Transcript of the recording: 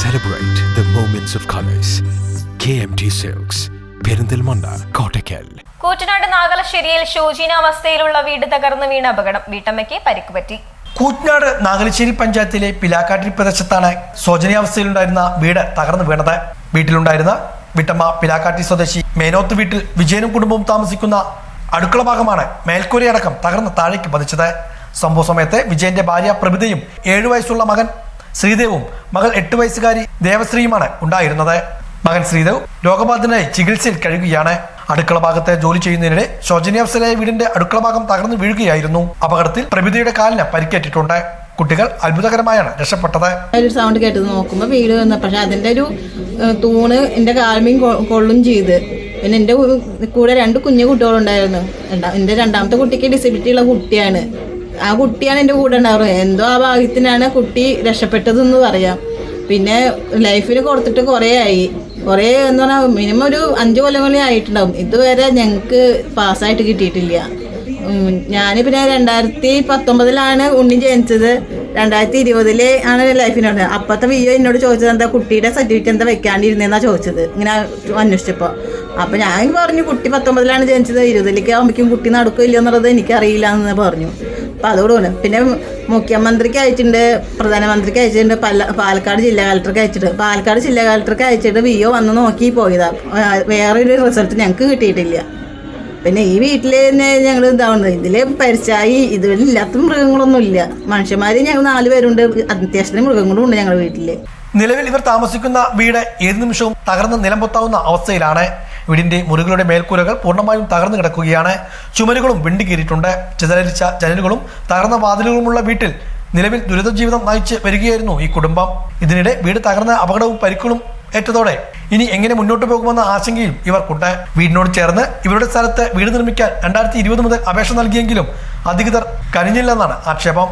Celebrate of colours K M T silks Perinthalmanna Kottakkal. Koottanad നാഗലശ്ശേരിയിൽ ശോചീനാവസ്ഥയിലുള്ള വീട് തകർന്നു വീണ അപകടം. വീട്ടമ്മയ്ക്ക് പരിക്കുപറ്റി കൂറ്റനാട് നാഗലശ്ശേരി പഞ്ചായത്തിലെ പിലാക്കാട്ടിരി പ്രദേശത്താണ് ശോചനീയാവസ്ഥയിലുണ്ടായിരുന്ന വീട് തകർന്നു വീണത്. വീട്ടിലുണ്ടായിരുന്ന വീട്ടമ്മ പിലാക്കാട്ടി സ്വദേശി മേനോത്ത് വീട്ടിൽ വിജയനും കുടുംബവും താമസിക്കുന്ന അടുക്കള ഭാഗമാണ് മേൽക്കൂരയടക്കം തകർന്ന് താഴേക്ക് പതിച്ചത്. സംഭവ സമയത്ത് വിജയന്റെ ഭാര്യ പ്രഭിതയും ഏഴു വയസ്സുള്ള മകൻ ശ്രീദേവും മകൾ എട്ട് വയസ്സുകാരി ദേവശ്രീയുമാണ് ഉണ്ടായിരുന്നത്. മകൻ ശ്രീദേവ് രോഗബാധിതനായി ചികിത്സയിൽ കഴിയുകയാണ്. അടുക്കള ഭാഗത്തെ ജോലി ചെയ്യുന്നതിനിടെ ശോചനീയാവസ്ഥയിലായ വീടിന്റെ അടുക്കള ഭാഗം തകർന്നു വീഴുകയായിരുന്നു. അപകടത്തിൽ പ്രഭിതയുടെ കാലിന് പരിക്കേറ്റിട്ടുണ്ട്. കുട്ടികൾ അത്ഭുതകരമായാണ് രക്ഷപ്പെട്ടത്. സൗണ്ട് കേട്ടത് നോക്കുമ്പോൾ വീട് വന്ന പക്ഷെ അതിന്റെ ഒരു തൂണ് എന്റെ കാൽമീൻ കൊള്ളും ചെയ്ത്. പിന്നെ എന്റെ കൂടെ രണ്ട് കുഞ്ഞു കുട്ടികളുണ്ടായിരുന്നു. എന്റെ രണ്ടാമത്തെ കുട്ടിക്ക് ഡിസബിലിറ്റി ഉള്ള കുട്ടിയാണ്. ആ കുട്ടിയാണ് എന്റെ കൂടെ ഉണ്ടാവുക. എന്തോ ആ ഭാഗ്യത്തിനാണ് കുട്ടി രക്ഷപ്പെട്ടതെന്ന് പറയാം. പിന്നെ ലൈഫിന് കൊടുത്തിട്ട് കുറേ ആയി. കുറേ എന്ന് പറഞ്ഞാൽ മിനിമം ഒരു അഞ്ച് കൊല്ലങ്ങളെ ആയിട്ടുണ്ടാവും. ഇതുവരെ ഞങ്ങൾക്ക് പാസ്സായിട്ട് കിട്ടിയിട്ടില്ല. ഞാൻ പിന്നെ രണ്ടായിരത്തി പത്തൊമ്പതിലാണ് ഉണ്ണി ജനിച്ചത്. രണ്ടായിരത്തി ഇരുപതിലെ ആണ് ലൈഫിനോട് അപ്പോഴത്തെ വിയോ എന്നോട് ചോദിച്ചത് എന്താ കുട്ടിയുടെ സർട്ടിഫിക്കറ്റ് എന്താ വെക്കാണ്ടിരുന്നതെന്നാണ് ചോദിച്ചത്. ഇങ്ങനെ അന്വേഷിച്ചപ്പോൾ അപ്പം ഞാൻ പറഞ്ഞു കുട്ടി പത്തൊമ്പതിലാണ് ജനിച്ചത്. ഇരുപതിലേക്ക് ആകുമ്പോഴേക്കും കുട്ടി നടക്കില്ല എന്നുള്ളത് എനിക്കറിയില്ല എന്ന് പറഞ്ഞു. അപ്പം അതോടുകൂടി പിന്നെ മുഖ്യമന്ത്രിക്ക് അയച്ചിട്ടുണ്ട് പ്രധാനമന്ത്രിക്ക് അയച്ചിട്ടുണ്ട് പല പാലക്കാട് ജില്ലാ കളക്ടർക്ക് അയച്ചിട്ട്. പാലക്കാട് ജില്ലാ കളക്ടർക്ക് അയച്ചിട്ട് വി ഒ വന്ന് നോക്കി പോയതാ. വേറെ വേറൊരു റിസൾട്ട് ഞങ്ങൾക്ക് കിട്ടിയിട്ടില്ല. പിന്നെ ഈ വീട്ടിൽ തന്നെ ഞങ്ങൾ ഇതാവുന്നത് ഇതിൽ പരിച്ചായി ഇതിലില്ലാത്ത മൃഗങ്ങളൊന്നും ഇല്ല മനുഷ്യന്മാര് ഞങ്ങൾ നാല് പേരുണ്ട്. അത്യാവശ്യത്തിന് മൃഗങ്ങളും ഉണ്ട് ഞങ്ങളുടെ വീട്ടിൽ. നിലവിൽ ഇവർ താമസിക്കുന്ന വീട് ഏത് നിമിഷവും തകർന്ന് നിലംപൊത്താവുന്ന അവസ്ഥയിലാണ് വീടിന്റെ മുറികളുടെ മേൽക്കൂരകൾ പൂർണമായും തകർന്നു കിടക്കുകയാണ്. ചുമരുകളും വിണ്ടുകീറിയിട്ടുണ്ട് ചിതലരിച്ച ജനലുകളും തകർന്ന വാതിലുകളുമുള്ള വീട്ടിൽ നിലവിൽ ദുരിത ജീവിതം നയിച്ച് വരികയായിരുന്നു ഈ കുടുംബം. ഇതിനിടെ വീട് തകർന്ന അപകടവും പരിക്കുകളും ഏറ്റതോടെ. ഇനി എങ്ങനെ മുന്നോട്ട് പോകുമെന്ന ആശങ്കയും ഇവർക്കുണ്ട്. വീടിനോട് ചേർന്ന് ഇവരുടെ സ്ഥലത്ത് വീട് നിർമ്മിക്കാൻ രണ്ടായിരത്തി ഇരുപത് മുതൽ അപേക്ഷ നൽകിയെങ്കിലും അധികൃതർ കനിഞ്ഞില്ലെന്നാണ് ആക്ഷേപം.